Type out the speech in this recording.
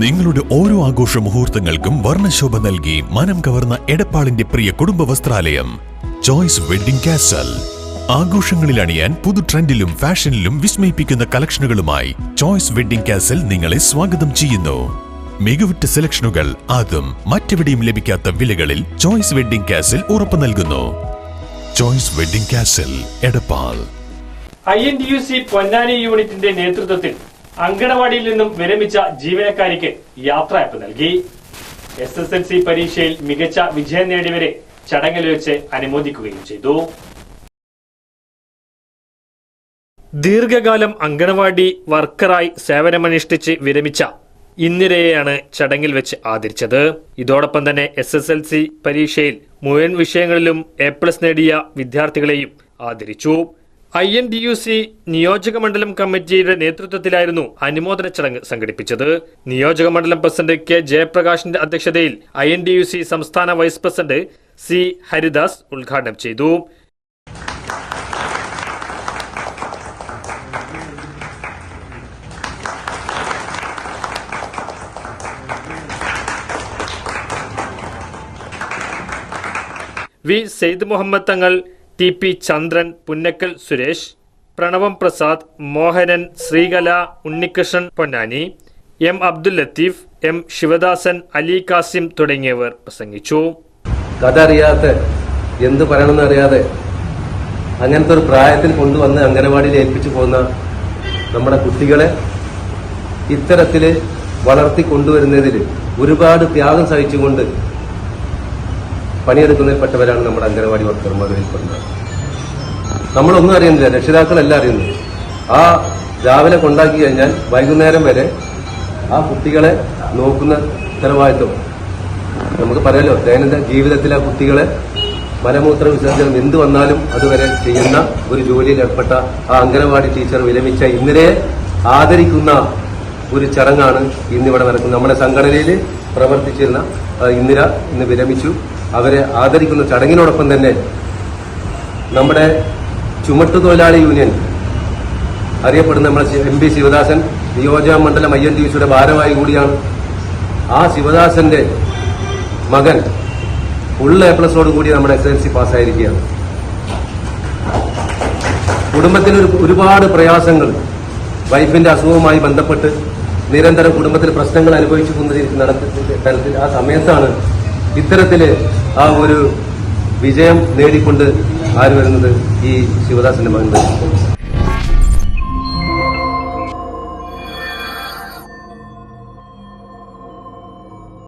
നിങ്ങളുടെ ഓരോ ആഘോഷ മുഹൂർത്തങ്ങൾക്കും വർണശോഭ നൽകി മനം കവർന്ന എടപ്പാളിന്റെ പ്രിയ കുടുംബ വസ്ത്രാലയം. ചോയ്സ് വെഡിംഗ് കാസൽ ആഘോഷങ്ങളിൽ അണിയാൻ പുതു ട്രെൻഡിലും ഫാഷനിലും വിസ്മയിപ്പിക്കുന്ന കളക്ഷനുകളുമായി ചോയ്സ് വെഡിംഗ് കാസൽ നിങ്ങളെ സ്വാഗതം ചെയ്യുന്നു. മികവുറ്റ സെലക്ഷനുകൾ അതും മറ്റെവിടെയും ലഭിക്കാത്ത വിലകളിൽ ചോയ്സ് വെഡിംഗ് കാസൽ ഉറപ്പു നൽകുന്നു. Choice wedding castle Edappal. I N D U C Ponnani യൂണിറ്റിന്റെ നേതൃത്വത്തിൽ അങ്കണവാടിയിൽ നിന്നും വിരമിച്ച ജീവനക്കാരിക്ക് യാത്രയപ്പ് നൽകി. എസ് എസ് എൽ സി പരീക്ഷയിൽ മികച്ച വിജയം നേടിയവരെ ചടങ്ങിൽ വെച്ച് അനുമോദിക്കുകയും ചെയ്തു. ദീർഘകാലം അങ്കണവാടി വർക്കറായി സേവനമനുഷ്ഠിച്ച് വിരമിച്ച ഇന്ദിരയെയാണ് ചടങ്ങിൽ വെച്ച് ആദരിച്ചത്. ഇതോടൊപ്പം തന്നെ എസ് എസ് എൽ സി പരീക്ഷയിൽ മുഴുവൻ വിഷയങ്ങളിലും എ പ്ലസ് നേടിയ വിദ്യാർത്ഥികളെയും ആദരിച്ചു. I N D U C നിയോജക മണ്ഡലം കമ്മിറ്റിയുടെ നേതൃത്വത്തിലായിരുന്നു അനുമോദന ചടങ്ങ് സംഘടിപ്പിച്ചത്. നിയോജക മണ്ഡലം പ്രസിഡന്റ് കെ. ജയപ്രകാശിന്റെ അധ്യക്ഷതയിൽ I N D U C സംസ്ഥാന വൈസ് പ്രസിഡന്റ് സി. ഹരിദാസ് ഉദ്ഘാടനം ചെയ്തു. V. Syed Muhammad Thangal T P Chandran Punnakkal Suresh Pranavam Prasad Mohanan Sreekala Unnikrishnan Ponnani M Abdul Latheef M Sivadasan Ali Kasim തുടങ്ങിയവർ പ്രസംഗിച്ചു. കഥ അറിയാത്ത എന്ത് പറയണമെന്ന് അറിയാതെ അങ്ങനത്തെ ഒരു പ്രായത്തിൽ കൊണ്ടുവന്ന് അംഗനവാടിയിൽ ഏൽപ്പിച്ചു പോകുന്ന നമ്മുടെ കുട്ടികളെ ഇത്തരത്തിൽ വളർത്തി കൊണ്ടുവരുന്നതിൽ ഒരുപാട് ത്യാഗം സഹിച്ചുകൊണ്ട് പണിയെടുക്കുന്നതിൽപ്പെട്ടവരാണ് നമ്മുടെ അംഗനവാടി വർക്കർമാരിൽ പെടുന്നത്. നമ്മളൊന്നും അറിയുന്നില്ല രക്ഷിതാക്കളെല്ലാം അറിയുന്നു ആ രാവിലെ കൊണ്ടാക്കി കഴിഞ്ഞാൽ വൈകുന്നേരം വരെ ആ കുട്ടികളെ നോക്കുന്ന ഉത്തരവാദിത്വം. നമുക്ക് പറയാലോ ദൈനംദിന ജീവിതത്തിലെ കുട്ടികളെ മലമൂത്ര വിസർജനം എന്ത് വന്നാലും അതുവരെ ചെയ്യുന്ന ഒരു ജോലിയിൽ ഏർപ്പെട്ട ആ അംഗനവാടി ടീച്ചർ വിരമിച്ച ഇന്നലെ ആദരിക്കുന്ന ഒരു ചടങ്ങാണ് ഇന്നിവിടെ നടക്കുന്നത്. നമ്മുടെ സംഘടനയിൽ പ്രവർത്തിച്ചിരുന്ന ഇന്ദിര ഇന്ന് വിരമിച്ചു. അവരെ ആദരിക്കുന്ന ചടങ്ങിനോടൊപ്പം തന്നെ നമ്മുടെ ചുമട്ടുതൊഴിലാളി യൂണിയൻ അറിയപ്പെടുന്ന നമ്മുടെ എം പി ശിവദാസൻ നിയോജക മണ്ഡലം ഐ എൻ ടി സിയുടെ ഭാരമായി കൂടിയാണ്. ആ ശിവദാസന്റെ മകൻ ഫുൾ എ പ്ലസോട് കൂടി നമ്മുടെ എസ് എൽ സി പാസ്സായിരിക്കുകയാണ്. കുടുംബത്തിൽ ഒരുപാട് പ്രയാസങ്ങൾ വൈഫിന്റെ അസുഖവുമായി ബന്ധപ്പെട്ട് നിരന്തരം കുടുംബത്തിൽ പ്രശ്നങ്ങൾ അനുഭവിച്ചു കൊണ്ടിരിക്കുന്ന തരത്തിൽ ആ സമയത്താണ് ഇത്തരത്തിൽ ആ ഒരു വിജയം നേടിക്കൊണ്ട് ആര് വരുന്നത് ഈ ശിവദാസിന്റെ മകൻ.